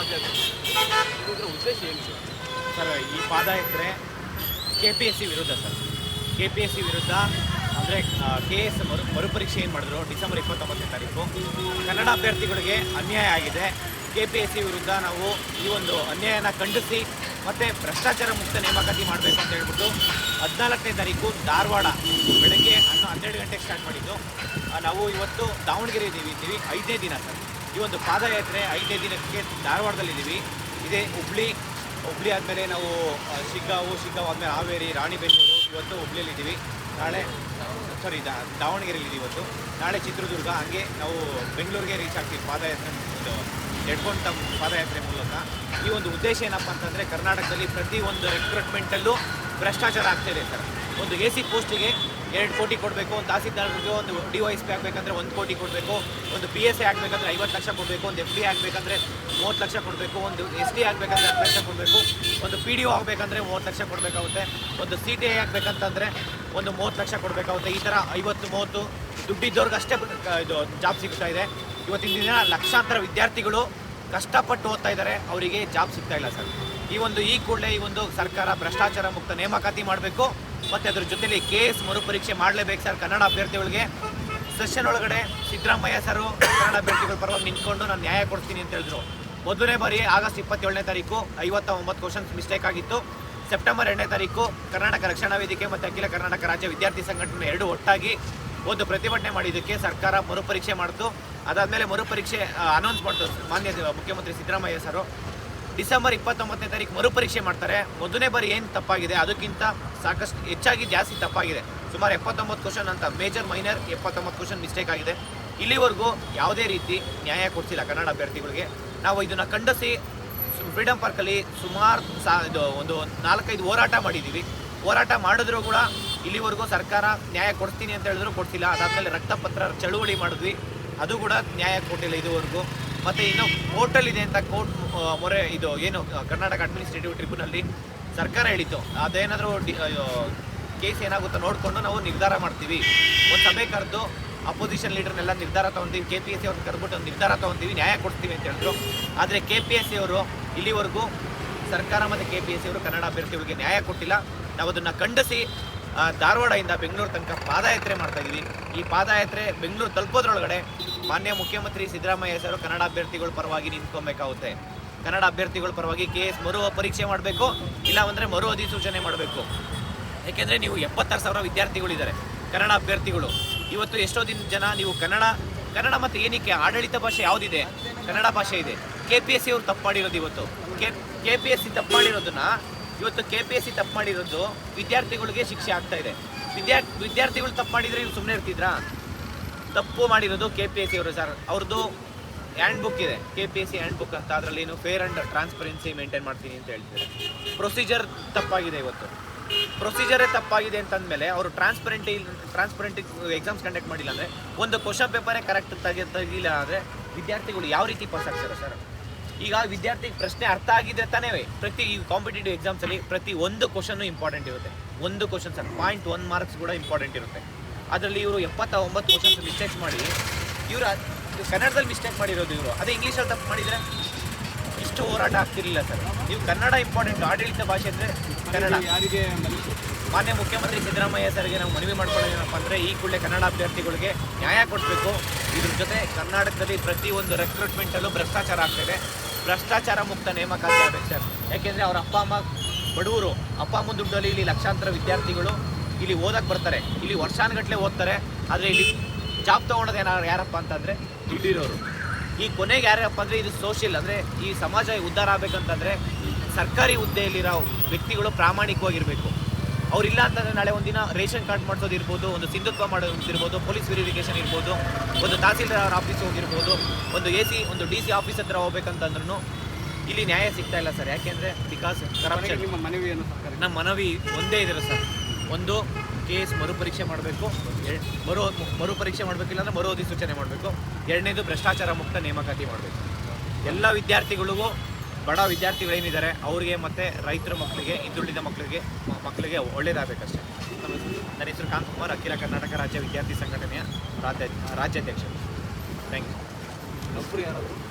ಪಾದಯಾತ್ರೆ ಇದ್ರ ಉದ್ದೇಶ ಏನು ಸರ್ ಸರ್ ಈ ಪಾದಯಾತ್ರೆ ಕೆ ಪಿ ಎಸ್ ಸಿ ವಿರುದ್ಧ sir. K P S C ವಿರುದ್ಧ ಅಂದರೆ ಕೆ ಎಸ್ ಮರು, ಮರುಪರೀಕ್ಷೆ ಏನು ಮಾಡಿದ್ರು? ಡಿಸೆಂಬರ್ ಇಪ್ಪತ್ತೊಂಬತ್ತನೇ ತಾರೀಕು. ಕನ್ನಡ ಅಭ್ಯರ್ಥಿಗಳಿಗೆ ಅನ್ಯಾಯ ಆಗಿದೆ. ಕೆ ಪಿ ಎಸ್ ಸಿ ವಿರುದ್ಧ ನಾವು ಈ ಒಂದು ಅನ್ಯಾಯನ ಖಂಡಿಸಿ ಮತ್ತು ಭ್ರಷ್ಟಾಚಾರ ಮುಕ್ತ ನೇಮಕಾತಿ ಮಾಡಬೇಕು ಅಂತ ಹೇಳ್ಬಿಟ್ಟು ಹದಿನಾಲ್ಕನೇ ತಾರೀಕು ಧಾರವಾಡ ಬೆಳಗ್ಗೆ ಹನ್ನೊ, ಹನ್ನೆರಡು ಗಂಟೆಗೆ ಸ್ಟಾರ್ಟ್ ಮಾಡಿದ್ದು. ನಾವು ಇವತ್ತು ದಾವಣಗೆರೆ ಇದ್ದೀವಿ ಐದನೇ ದಿನ ಸರ್. ಈ ಒಂದು ಪಾದಯಾತ್ರೆ ಐದನೇ ದಿನಕ್ಕೆ ಧಾರವಾಡದಲ್ಲಿದ್ದೀವಿ. ಇದೇ ಹುಬ್ಳಿ ಹುಬ್ಳಿ ಆದಮೇಲೆ ನಾವು ಶಿಗ್ಗಾವು ಶಿಗ್ಗಾವು ಆದಮೇಲೆ ಹಾವೇರಿ, ರಾಣಿಬೆನ್ನೂರು, ಇವತ್ತು ಹುಬ್ಳಿಯಲ್ಲಿದ್ದೀವಿ. ನಾಳೆ ಸಾರಿ ದಾವಣಗೆರೆಯಲ್ಲಿ ಇವತ್ತು. ನಾಳೆ ಚಿತ್ರದುರ್ಗ, ಹಾಗೆ ನಾವು ಬೆಂಗಳೂರಿಗೆ ರೀಚ್ ಆಗ್ತೀವಿ ಪಾದಯಾತ್ರೆ ಒಂದು ಎಡ್ಕೊಂಡ ಪಾದಯಾತ್ರೆ ಮೂಲಕ. ಈ ಒಂದು ಉದ್ದೇಶ ಏನಪ್ಪ ಅಂತಂದರೆ ಕರ್ನಾಟಕದಲ್ಲಿ ಪ್ರತಿ ಒಂದು ರಿಕ್ರೂಟ್ಮೆಂಟಲ್ಲೂ ಭ್ರಷ್ಟಾಚಾರ ಆಗ್ತಾಯಿದೆ ಸರ್. ಒಂದು ಎ ಸಿ ಪೋಸ್ಟಿಗೆ ಎರಡು ಕೋಟಿ ಕೊಡಬೇಕು, ಒಂದು ತಹಸೀಲ್ದಾರ್ಗೆ ಒಂದು ಡಿ ವೈ ಎಸ್ ಪಿ ಆಗಬೇಕಂದ್ರೆ ಒಂದು ಕೋಟಿ ಕೊಡಬೇಕು, ಒಂದು ಪಿ ಎಸ್ ಐ ಆಗಬೇಕಂದ್ರೆ ಐವತ್ತು ಲಕ್ಷ ಕೊಡಬೇಕು, ಒಂದು ಎಫ್ ಡಿ ಆಗಬೇಕಂದ್ರೆ ಮೂವತ್ತು ಲಕ್ಷ ಕೊಡಬೇಕು, ಒಂದು ಎಸ್ ಡಿ ಆಗಬೇಕಂದ್ರೆ ಹತ್ತು ಲಕ್ಷ ಕೊಡಬೇಕು, ಒಂದು ಪಿ ಡಿ ಒ ಆಗಬೇಕಂದ್ರೆ ಮೂವತ್ತು ಲಕ್ಷ ಕೊಡಬೇಕಾಗುತ್ತೆ, ಒಂದು ಸಿ ಟಿ ಐ ಆಗಬೇಕಂತಂದರೆ ಒಂದು ಮೂವತ್ತು ಲಕ್ಷ ಕೊಡಬೇಕಾಗುತ್ತೆ. ಈ ಥರ ಐವತ್ತು, ಮೂವತ್ತು ದುಡ್ಡಿದ್ದವ್ರಿಗೆ ಅಷ್ಟೇ ಇದು ಜಾಬ್ ಸಿಗ್ತಾ ಇದೆ. ಇವತ್ತಿನ ದಿನ ಲಕ್ಷಾಂತರ ವಿದ್ಯಾರ್ಥಿಗಳು ಕಷ್ಟಪಟ್ಟು ಓದ್ತಾ ಇದ್ದಾರೆ, ಅವರಿಗೆ ಜಾಬ್ ಸಿಗ್ತಾ ಇಲ್ಲ ಸರ್. ಈ ಒಂದು, ಈ ಕೂಡಲೇ ಈ ಒಂದು ಸರ್ಕಾರ ಭ್ರಷ್ಟಾಚಾರ ಮುಕ್ತ ನೇಮಕಾತಿ ಮಾಡಬೇಕು. ಮತ್ತು ಅದ್ರ ಜೊತೆಲಿ ಕೆ ಎಸ್ ಮರುಪರೀಕ್ಷೆ ಮಾಡಲೇಬೇಕು ಸರ್ ಕನ್ನಡ ಅಭ್ಯರ್ಥಿಗಳಿಗೆ. ಸೆಷನ್ ಒಳಗಡೆ ಸಿದ್ದರಾಮಯ್ಯ ಸರು ಕನ್ನಡ ಅಭ್ಯರ್ಥಿಗಳ ಪರವಾಗಿ ನಿಂತ್ಕೊಂಡು ನಾನು ನ್ಯಾಯ ಕೊಡ್ತೀನಿ ಅಂತ ಹೇಳಿದ್ರು. ಮೊದಲನೇ ಬಾರಿ ಆಗಸ್ಟ್ ಇಪ್ಪತ್ತೇಳನೇ ತಾರೀಕು ಐವತ್ತ ಒಂಬತ್ತು ಕ್ವಶನ್ಸ್ ಮಿಸ್ಟೇಕ್ ಆಗಿತ್ತು. ಸೆಪ್ಟೆಂಬರ್ ಎರಡನೇ ತಾರೀಕು ಕರ್ನಾಟಕ ರಕ್ಷಣಾ ವೇದಿಕೆ ಮತ್ತು ಅಖಿಲ ಕರ್ನಾಟಕ ರಾಜ್ಯ ವಿದ್ಯಾರ್ಥಿ ಸಂಘಟನೆ ಎರಡು ಒಟ್ಟಾಗಿ ಒಂದು ಪ್ರತಿಭಟನೆ ಮಾಡಿದ್ದಕ್ಕೆ ಸರ್ಕಾರ ಮರುಪರೀಕ್ಷೆ ಮಾಡ್ತು. ಅದಾದಮೇಲೆ ಮರುಪರೀಕ್ಷೆ ಅನೌನ್ಸ್ ಮಾಡ್ತು ಮಾನ್ಯ ಮುಖ್ಯಮಂತ್ರಿ ಸಿದ್ದರಾಮಯ್ಯ ಸರು. ಡಿಸೆಂಬರ್ ಇಪ್ಪತ್ತೊಂಬತ್ತನೇ ತಾರೀಕು ಮರುಪರೀಕ್ಷೆ ಮಾಡ್ತಾರೆ. ಮೊದಲನೇ ಬಾರಿ ಏನು ತಪ್ಪಾಗಿದೆ? ಅದಕ್ಕಿಂತ ಸಾಕಷ್ಟು ಹೆಚ್ಚಾಗಿ ಜಾಸ್ತಿ ತಪ್ಪಾಗಿದೆ. ಸುಮಾರು ಎಪ್ಪತ್ತೊಂಬತ್ತು ಕ್ವಶನ್ ಅಂತ ಮೇಜರ್, ಮೈನರ್ ಎಪ್ಪತ್ತೊಂಬತ್ತು ಕ್ವಶನ್ ಮಿಸ್ಟೇಕ್ ಆಗಿದೆ. ಇಲ್ಲಿವರೆಗೂ ಯಾವುದೇ ರೀತಿ ನ್ಯಾಯ ಕೊಡ್ತಿಲ್ಲ ಕನ್ನಡ ಅಭ್ಯರ್ಥಿಗಳಿಗೆ. ನಾವು ಇದನ್ನು ಖಂಡಿಸಿ ಫ್ರೀಡಮ್ ಪಾರ್ಕಲ್ಲಿ ಸುಮಾರು ಸಾ ಇದು ಒಂದು ನಾಲ್ಕೈದು ಹೋರಾಟ ಮಾಡಿದ್ದೀವಿ ಹೋರಾಟ ಮಾಡಿದ್ರೂ ಕೂಡ ಇಲ್ಲಿವರೆಗೂ ಸರ್ಕಾರ ನ್ಯಾಯ ಕೊಡ್ತೀನಿ ಅಂತ ಹೇಳಿದ್ರು ಕೊಡ್ತಿಲ್ಲ ಅದಾದಮೇಲೆ ರಕ್ತಪತ್ರ ಚಳುವಳಿ ಮಾಡಿದ್ವಿ. ಅದು ಕೂಡ ನ್ಯಾಯ ಕೊಟ್ಟಿಲ್ಲ ಇದುವರೆಗೂ. ಮತ್ತು ಇನ್ನು ಕೋರ್ಟಲ್ಲಿದೆ ಅಂತ ಕೋರ್ಟ್ ಮೊರೆ ಇದು ಏನು ಕರ್ನಾಟಕ ಅಡ್ಮಿನಿಸ್ಟ್ರೇಟಿವ್ ಟ್ರಿಬ್ಯುನಲ್ಲಿ ಸರ್ಕಾರ ಹೇಳಿತ್ತು. ಅದೇನಾದರೂ ಡಿ ಕೇಸ್ ಏನಾಗುತ್ತೋ ನೋಡಿಕೊಂಡು ನಾವು ನಿರ್ಧಾರ ಮಾಡ್ತೀವಿ. ಒಂದು ಸಭೆ ಕರೆದು ಅಪೋಸಿಷನ್ ಲೀಡರ್ನೆಲ್ಲ ನಿರ್ಧಾರ ತೊಗೊಂತೀವಿ ಕೆ ಪಿ ಎಸ್ ಸಿ ಅವ್ರನ್ನ ಕರೆದ್ಬಿಟ್ಟು ಒಂದು ನಿರ್ಧಾರ ತೊಗೊಂತೀವಿ, ನ್ಯಾಯ ಕೊಡ್ತೀವಿ ಅಂತ ಹೇಳಿದ್ರು. ಆದರೆ ಕೆ ಪಿ ಎಸ್ ಸಿ ಅವರು ಇಲ್ಲಿವರೆಗೂ ಸರ್ಕಾರ ಮತ್ತು ಕೆ ಪಿ ಎಸ್ ಸಿ ಅವರು ಕನ್ನಡ ಅಭ್ಯರ್ಥಿಗಳಿಗೆ ನ್ಯಾಯ ಕೊಟ್ಟಿಲ್ಲ. ನಾವು ಅದನ್ನು ಖಂಡಿಸಿ ಧಾರವಾಡದಿಂದ ಬೆಂಗಳೂರು ತನಕ ಪಾದಯಾತ್ರೆ ಮಾಡ್ತಾ ಇದ್ದೀವಿ ಈ ಪಾದಯಾತ್ರೆ ಬೆಂಗಳೂರು ತಲುಪೋದ್ರೊಳಗಡೆ ಮಾನ್ಯ ಮುಖ್ಯಮಂತ್ರಿ ಸಿದ್ದರಾಮಯ್ಯ ಸರ್, ಕನ್ನಡ ಅಭ್ಯರ್ಥಿಗಳ ಪರವಾಗಿ ನಿಂತ್ಕೊಬೇಕಾಗುತ್ತೆ ಕನ್ನಡ ಅಭ್ಯರ್ಥಿಗಳ ಪರವಾಗಿ ಕೆ ಎಸ್ ಮರು ಪರೀಕ್ಷೆ ಮಾಡಬೇಕು, ಇಲ್ಲ ಅಂದರೆ ಮರು ಅಧಿಸೂಚನೆ ಮಾಡಬೇಕು. ಏಕೆಂದರೆ ನೀವು ಎಪ್ಪತ್ತಾರು ಸಾವಿರ ವಿದ್ಯಾರ್ಥಿಗಳಿದ್ದಾರೆ ಕನ್ನಡ ಅಭ್ಯರ್ಥಿಗಳು. ಇವತ್ತು ಎಷ್ಟೋ ದಿನ ಜನ ನೀವು ಕನ್ನಡ ಕನ್ನಡ ಮತ್ತು ಏನಕ್ಕೆ ಆಡಳಿತ ಭಾಷೆ ಯಾವುದಿದೆ? ಕನ್ನಡ ಭಾಷೆ ಇದೆ. ಕೆ ಪಿ ಎಸ್ ಸಿ ಅವ್ರು ತಪ್ಪು ಮಾಡಿರೋದು ಇವತ್ತು. K K P S C ತಪ್ಪು ಮಾಡಿರೋದನ್ನ ಇವತ್ತು ಕೆ ಪಿ ಎಸ್ ಸಿ ತಪ್ಪು ಮಾಡಿರೋದು ವಿದ್ಯಾರ್ಥಿಗಳಿಗೆ ಶಿಕ್ಷೆ ಆಗ್ತಾ ಇದೆ. ವಿದ್ಯಾರ್ಥಿ ವಿದ್ಯಾರ್ಥಿಗಳು ತಪ್ಪು ಮಾಡಿದರೆ ನೀವು ಸುಮ್ಮನೆ ಇರ್ತಿದ್ರಾ? ತಪ್ಪು ಮಾಡಿರೋದು ಕೆ ಪಿ ಎಸ್ ಸಿ ಅವರು ಸರ್. ಅವ್ರದ್ದು ಹ್ಯಾಂಡ್ ಬುಕ್ ಇದೆ. K P S C handbook ಅಂತ. ಅದರಲ್ಲಿ ಏನು ಫೇರ್ ಆ್ಯಂಡ್ ಟ್ರಾನ್ಸ್ಪರೆನ್ಸಿ ಮೇಂಟೈನ್ ಮಾಡ್ತೀನಿ ಅಂತ ಹೇಳ್ತಾರೆ ಪ್ರೊಸೀಜರ್ ತಪ್ಪಾಗಿದೆ ಇವತ್ತು. ಪ್ರೊಸೀಜರೇ ತಪ್ಪಾಗಿದೆ ಅಂತಂದಮೇಲೆ ಅವರು ಟ್ರಾನ್ಸ್ಪರೆಂಟ್ ಟ್ರಾನ್ಸ್ಪರೆಂಟ್ ಎಕ್ಸಾಮ್ಸ್ ಕಂಡಕ್ಟ್ ಮಾಡಿಲ್ಲ ಅಂದರೆ ಒಂದು ಕ್ವಶನ್ ಪೇಪರೇ ಕರೆಕ್ಟ್ ತೆಗೆ, ತೆಗಿಲ್ಲ ಅಂದರೆ ವಿದ್ಯಾರ್ಥಿಗಳು ಯಾವ ರೀತಿ ಪಾಸ್ ಆಗ್ತಾರೆ ಸರ್? ಈಗ ವಿದ್ಯಾರ್ಥಿಗೆ ಪ್ರಶ್ನೆ ಅರ್ಥ ಆಗಿದ್ರೆ ತಾನೇ ಪ್ರತಿ ಈ ಕಾಂಪಿಟೇಟಿವ್ ಎಕ್ಸಾಮ್ಸಲ್ಲಿ ಪ್ರತಿ ಒಂದು ಕ್ವಶನ್ನು ಇಂಪಾರ್ಟೆಂಟ್ ಇರುತ್ತೆ. ಒಂದು question sir. Point one marks ಕೂಡ ಇಂಪಾರ್ಟೆಂಟ್ ಇರುತ್ತೆ. ಅದರಲ್ಲಿ ಇವರು ಎಪ್ಪತ್ತ ಒಂಬತ್ತು ಕ್ವಶನ್ಸ್ ಮಿಸ್ಟೇಕ್ಸ್ ಮಾಡಿ ಇವರು ಕನ್ನಡದಲ್ಲಿ ಮಿಸ್ಟೇಕ್ ಮಾಡಿರೋದು ಇವರು. ಅದೇ ಇಂಗ್ಲೀಷಲ್ಲಿ ತಪ್ಪು ಮಾಡಿದರೆ ಇಷ್ಟು ಹೋರಾಟ ಆಗ್ತಿರಲಿಲ್ಲ ಸರ್ ನೀವು ಕನ್ನಡ ಇಂಪಾರ್ಟೆಂಟ್ ಆಡಳಿತ ಭಾಷೆ ಅಂದರೆ ಕನ್ನಡ. ಯಾರಿಗೆ ಮಾನ್ಯ ಮುಖ್ಯಮಂತ್ರಿ ಸಿದ್ದರಾಮಯ್ಯ ಸರ್ಗೆ ನಾವು ಮನವಿ ಮಾಡ್ಕೊಳ್ಳೋದೇನಪ್ಪ ಅಂದರೆ ಈ ಕೂಡಲೇ ಕನ್ನಡ ಅಭ್ಯರ್ಥಿಗಳಿಗೆ ನ್ಯಾಯ ಕೊಡಬೇಕು. ಇದ್ರ ಜೊತೆ ಕರ್ನಾಟಕದಲ್ಲಿ ಪ್ರತಿಯೊಂದು ರೆಕ್ರೂಟ್ಮೆಂಟಲ್ಲೂ ಭ್ರಷ್ಟಾಚಾರ ಆಗ್ತಿದೆ. ಭ್ರಷ್ಟಾಚಾರ ಮುಕ್ತ ನೇಮಕಾತಿ ಆಗಬೇಕು ಸರ್ ಯಾಕೆಂದರೆ ಅವರ ಅಪ್ಪ ಅಮ್ಮ ಬಡವರು ಅಪ್ಪ ಅಮ್ಮ ದುಡ್ಡಲ್ಲಿ ಇಲ್ಲಿ ಲಕ್ಷಾಂತರ ವಿದ್ಯಾರ್ಥಿಗಳು ಇಲ್ಲಿ ಓದಕ್ಕೆ ಬರ್ತಾರೆ. ಇಲ್ಲಿ ವರ್ಷಾನುಗಟ್ಟಲೆ ಓದ್ತಾರೆ. ಆದರೆ ಇಲ್ಲಿ ಜಾಬ್ ತೊಗೊಳೋದು ಏನಾದ್ರು ಯಾರಪ್ಪ ಅಂತಂದರೆ ದುಡ್ಡಿರೋರು. ಈ ಕೊನೆಗೆ ಯಾರಪ್ಪ ಅಂದರೆ ಇದು ಸೋಷಿಯಲ್ ಅಂದರೆ ಈ ಸಮಾಜ ಉದ್ಧಾರ ಆಗಬೇಕಂತಂದರೆ ಸರ್ಕಾರಿ ಹುದ್ದೆಯಲ್ಲಿರೋ ವ್ಯಕ್ತಿಗಳು ಪ್ರಾಮಾಣಿಕವಾಗಿರಬೇಕು. ಅವರಿಲ್ಲ ಅಂತಂದರೆ ನಾಳೆ ಒಂದಿನ ರೇಷನ್ ಕಾರ್ಡ್ ಮಾಡಿಸೋದು ಇರ್ಬೋದು ಒಂದು ಸಿಂಧುತ್ವ ಮಾಡೋದಿರ್ಬೋದು ಪೊಲೀಸ್ ವೆರಿಫಿಕೇಷನ್ ಇರ್ಬೋದು ಒಂದು ತಹಸೀಲ್ದಾರ್ ಆಫೀಸ್ ಹೋಗಿರ್ಬೋದು ಒಂದು ಎ ಸಿ ಒಂದು ಡಿ ಸಿ ಆಫೀಸ್ ಹತ್ರ ಹೋಗ್ಬೇಕಂತಂದ್ರೂ ಇಲ್ಲಿ ನ್ಯಾಯ ಸಿಗ್ತಾ ಇಲ್ಲ ಸರ್. ಯಾಕೆಂದರೆ ಬಿಕಾಸ್ ಕರಪ್ಷನ್ ನಿಮ್ಮ ಮನವಿಯನ್ನು ನಮ್ಮ ಮನವಿ ಒಂದೇ ಇದೆ ಸರ್. ಒಂದು ಕೇಸ್ ಮರುಪರೀಕ್ಷೆ ಮಾಡಬೇಕು. ಮರು ಮರುಪರೀಕ್ಷೆ ಮಾಡಬೇಕಿಲ್ಲ ಅಂದರೆ ಮರು ಅಧಿಸೂಚನೆ ಮಾಡಬೇಕು. ಎರಡನೇದು ಭ್ರಷ್ಟಾಚಾರ ಮುಕ್ತ ನೇಮಕಾತಿ ಮಾಡಬೇಕು. ಎಲ್ಲ ವಿದ್ಯಾರ್ಥಿಗಳಿಗೂ ಬಡ ವಿದ್ಯಾರ್ಥಿಗಳೇನಿದ್ದಾರೆ, ಅವರಿಗೆ ಮತ್ತು ರೈತರ ಮಕ್ಕಳಿಗೆ ಹಿಂದುಳಿದ ಮಕ್ಕಳಿಗೆ ಮಕ್ಕಳಿಗೆ ಒಳ್ಳೇದಾಗಬೇಕಷ್ಟೇ. ನನ್ನ ಹೆಸರು ಕಾಂತ್ ಕುಮಾರ್ ಅಖಿಲ ಕರ್ನಾಟಕ ರಾಜ್ಯ ವಿದ್ಯಾರ್ಥಿ ಸಂಘಟನೆಯ ರಾಜ್ಯ ರಾಜ್ಯಾಧ್ಯಕ್ಷರು. Thank you